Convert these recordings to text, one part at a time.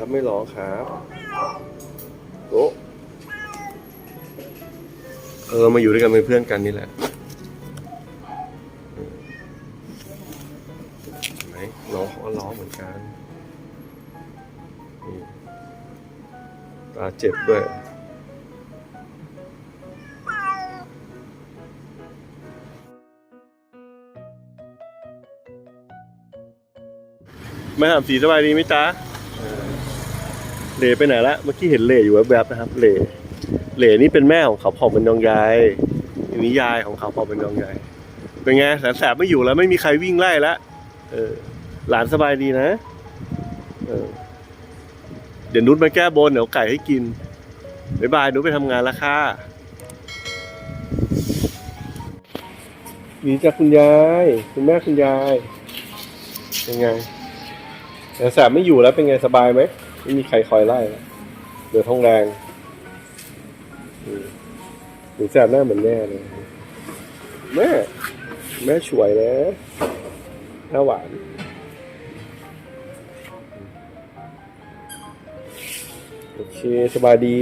ครับ ไม่ร้องครับโอ้เออ มาอยู่ด้วยกันเป็นเพื่อนกันนี่แหละเห็นไหมร้องเขาร้องเหมือนกันตาเจ็บด้วยมาถามสีสบายดีไหมจ๊ะ เหล่ไปไหนละเมื่อกี้เห็นเหล่อยู่แวบๆนะครับเหล่เหล่นี่เป็นแม่ของเขาเผ่าเป็นดองยายอันนี้ยายของเขาเผ่าเป็นดองยายเป็นไงแสนแสบไม่อยู่แล้วไม่มีใครวิ่งไล่ละเออหลานสบายดีนะเออเดี๋ยวนุชมาแก้บนเดี๋ยวไก่ให้กินบ๊ายบายนุชไปทำงานล้วค่ะนี่จากคุณยายคุณแม่คุณยายเป็นไงแต่แสบไม่อยู่แล้วเป็นไงสบายไหม ไม่มีใครคอยไล่เดือดท้องแรงหนูแสบหน้าเหมือนแม่เลย แม่ แม่ช่วยนะหน้าหวานโอเคสบายดี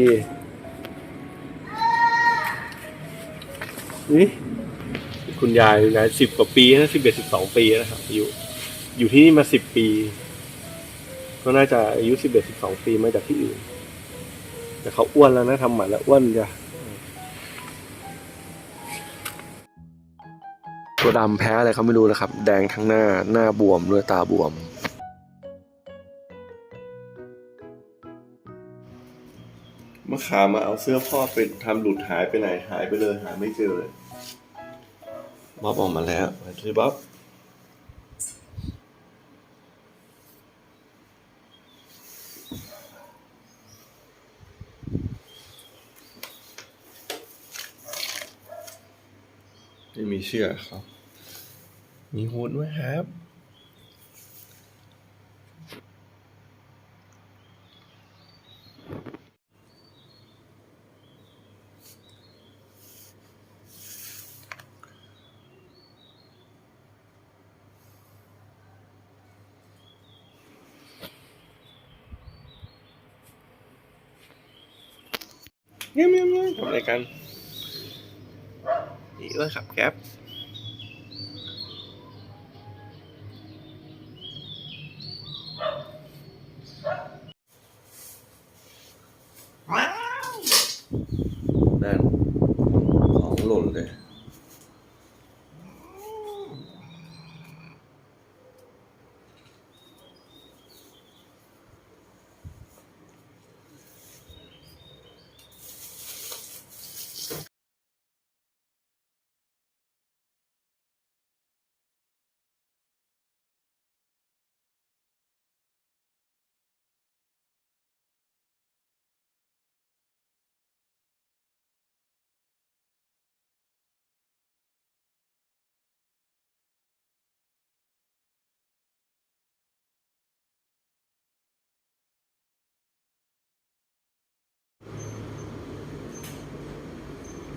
นี่คุณยายคุณยายสิบกว่าปีนะสิบเอ็ดสิบสองปีนะครับอายุอยู่ที่นี่มาสิบปี ก็น่าจะอายุสิบเอ็ดสิบสองปีมาจากที่อื่น แต่เขาอ้วนแล้วนะทำหมันแล้วอ้วนจ้ะตัวดำแพ้อะไรเขาไม่รู้นะครับ แดงทั้งหน้าหน้าบวมด้วยตาบวมเมื่อขามาเอาเสื้อพ่อไปทำหลุดหายไปไหนหายไปเลยหาไม่เจอเลยบ๊อบออกมาแล้วไปที่บ๊อบ ไม่มีเชือกครับ มีหูดด้วยครับ เงี้ยเงี้ยเงี้ยทำอะไรกัน นี่ด้วยครับแก๊ปนั่นของหล่นเลย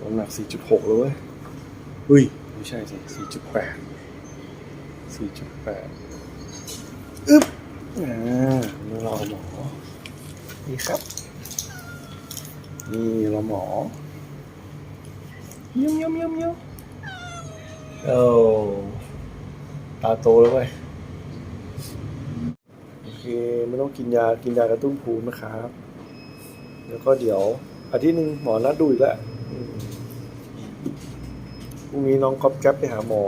น้ำหนัก 4.6 เลยเว้ยอุ้ย ไม่ใช่สิ 4.8 4.8 อึ๊บ อ่านี่รอหมอ นี่ครับ นี่รอหมอเยี่ยมเยี่ยมเยี่ยมเยี่ยมโอ้ตาโตแล้วเว้ยโอเคไม่ต้องกินยา กินยากระตุ้นภูมินะครับ แล้วก็เดี๋ยวอาทิตย์หนึ่งหมอนัดดูอีกแล้ว พรุ่งนี้น้องก๊อปแก๊ปไปหาหมอ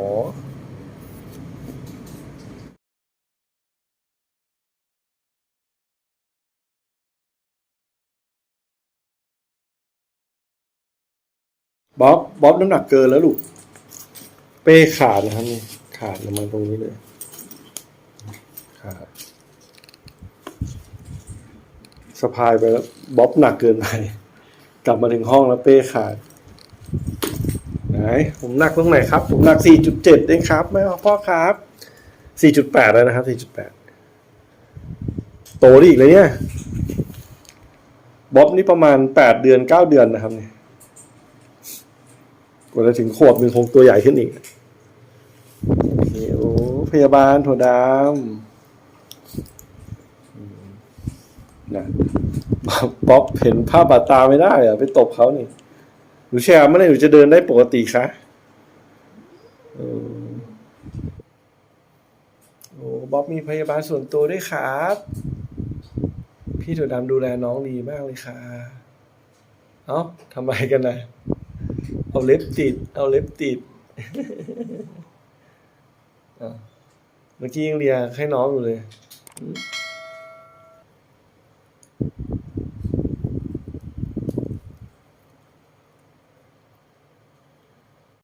บ๊อบบ๊อบน้ำหนักเกินแล้วลูก เป้ขาดนะครับนี่ขาดลงมาตรงนี้เลย ขาดสะพายไปแล้วบ๊อบหนักเกินไป กลับมาถึงห้องแล้วเป้ขาด ไหนผมหนักตรงไหนครับ ผมหนัก 4.7เองครับไม่เอาพ่อครับ 4.8 แล้วนะครับ 4.8 โตได้อีกเลยเนี่ยบ๊อบนี่ประมาณ 8 เดือน 9 เดือนนะครับเนี่ยกว่าจะถึงขวบหนึ่งคงตัวใหญ่ขึ้นอีกโอเคโอ้พยาบาลถั่วดำอืมนะบ๊อบบ๊อบเห็นภาพบาดตาไม่ได้อะไปตบเขานี่ หนูแชร์เมื่อไหร่หนูจะเดินได้ปกติคะเออโอ้บ๊อบมีพยาบาลส่วนตัวด้วยครับ พี่ถั่วดำดูแลน้องดีมากเลยค่ะ เอ้าทำไมกันนะเอาเล็บติด เอาเล็บติดเมื่อกี้ยังเรียกให้น้องอยู่เลย